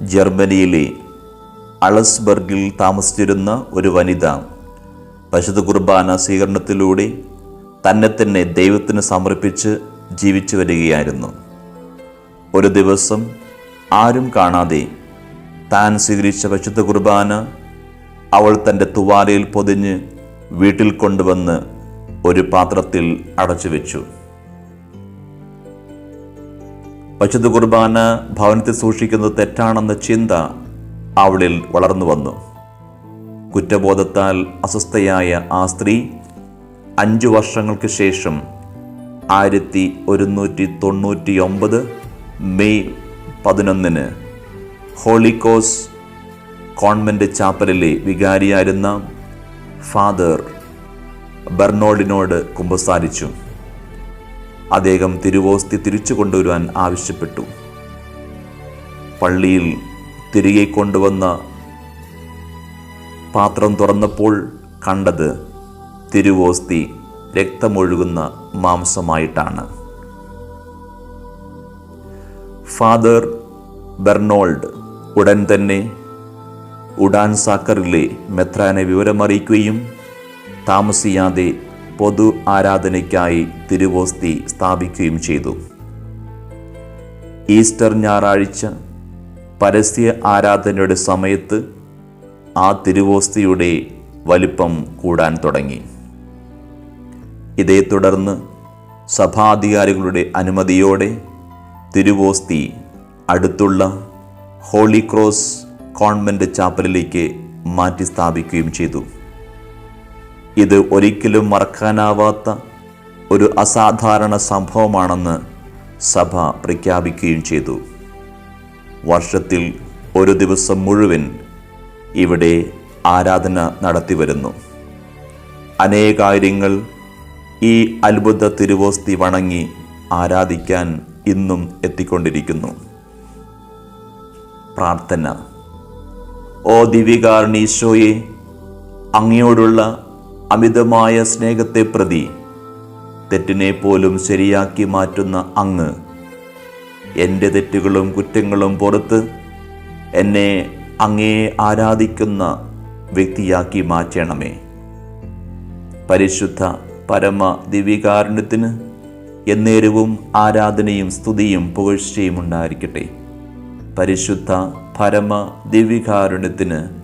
ജർമ്മനിയിലെ അളസ്ബർഗിൽ താമസിച്ചിരുന്ന ഒരു വനിത പശുത് കുർബാന സ്വീകരണത്തിലൂടെ തന്നെ തന്നെ ദൈവത്തിന് സമർപ്പിച്ച് ജീവിച്ചു വരികയായിരുന്നു. ഒരു ദിവസം ആരും കാണാതെ താൻ സ്വീകരിച്ച പശുദ്ധ കുർബാന അവൾ തന്റെ തുവാലയിൽ പൊതിഞ്ഞ് വീട്ടിൽ കൊണ്ടുവന്ന് ഒരു പാത്രത്തിൽ അടച്ചു വെച്ചു പരിശുദ്ധ കുർബാന ഭവനത്തിൽ സൂക്ഷിക്കുന്നത് തെറ്റാണെന്ന ചിന്ത അവളിൽ വളർന്നു വന്നു. കുറ്റബോധത്താൽ അസ്വസ്ഥയായ ആ സ്ത്രീ അഞ്ചു വർഷങ്ങൾക്ക് ശേഷം ആയിരത്തി ഒരുന്നൂറ്റി തൊണ്ണൂറ്റി ഒമ്പത് മെയ് പതിനൊന്നിന് ഹോളിക്കോസ് കോൺവെന്റ് ചാപ്പലിലെ വികാരിയായിരുന്ന ഫാദർ ബെർണോഡിനോട് കുമ്പസാരിച്ചു. അദ്ദേഹം തിരുവോസ്തി തിരിച്ചു കൊണ്ടുവരുവാൻ ആവശ്യപ്പെട്ടു. പള്ളിയിൽ തിരികെ കൊണ്ടുവന്ന പാത്രം തുറന്നപ്പോൾ കണ്ടത് തിരുവോസ്തി രക്തമൊഴുകുന്ന മാംസമായിട്ടാണ്. ഫാദർ ബെർണോൾഡ് ഉടൻ തന്നെ ഉഡാൻ സാക്കറിലെ മെത്രാനെ വിവരമറിയിക്കുകയും താമസിയാതെ പൊതു ആരാധനയ്ക്കായി തിരുവോസ്തി സ്ഥാപിക്കുകയും ചെയ്തു. ഈസ്റ്റർ ഞായറാഴ്ച പരസ്യ ആരാധനയുടെ സമയത്ത് ആ തിരുവോസ്തിയുടെ വലിപ്പം കൂടാൻ തുടങ്ങി. ഇതേ തുടർന്ന് സഭാധികാരികളുടെ അനുമതിയോടെ തിരുവോസ്തി അടുത്തുള്ള ഹോളി ക്രോസ് കോൺവെന്റ് ചാപ്പലിലേക്ക് മാറ്റി സ്ഥാപിക്കുകയും ചെയ്തു. ഇത് ഒരിക്കലും മറക്കാനാവാത്ത ഒരു അസാധാരണ സംഭവമാണെന്ന് സഭ പ്രഖ്യാപിക്കുകയും ചെയ്തു. വർഷത്തിൽ ഒരു ദിവസം മുഴുവൻ ഇവിടെ ആരാധന നടത്തിവരുന്നു അനേകാര്യങ്ങൾ ഈ അത്ഭുത തിരുവോസ്തി വണങ്ങി ആരാധിക്കാൻ ഇന്നും എത്തിക്കൊണ്ടിരിക്കുന്നു. പ്രാർത്ഥന. ഓ ദിവികാർണീശോയെ അങ്ങയോടുള്ള അമിതമായ സ്നേഹത്തെ പ്രതി തെറ്റിനെ പോലും ശരിയാക്കി മാറ്റുന്ന അങ്ങ്. എന്റെ തെറ്റുകളും കുറ്റങ്ങളും പുറത്ത് എന്നെ അങ്ങേ ആരാധിക്കുന്ന വ്യക്തിയാക്കി മാറ്റണമേ. പരിശുദ്ധ പരമ ദിവ്യകാരുണ്യത്തിന് എന്നേരവും ആരാധനയും സ്തുതിയും പുകഴ്ചയും ഉണ്ടായിരിക്കട്ടെ. പരിശുദ്ധ പരമ ദിവ്യകാരുണ്യത്തിന്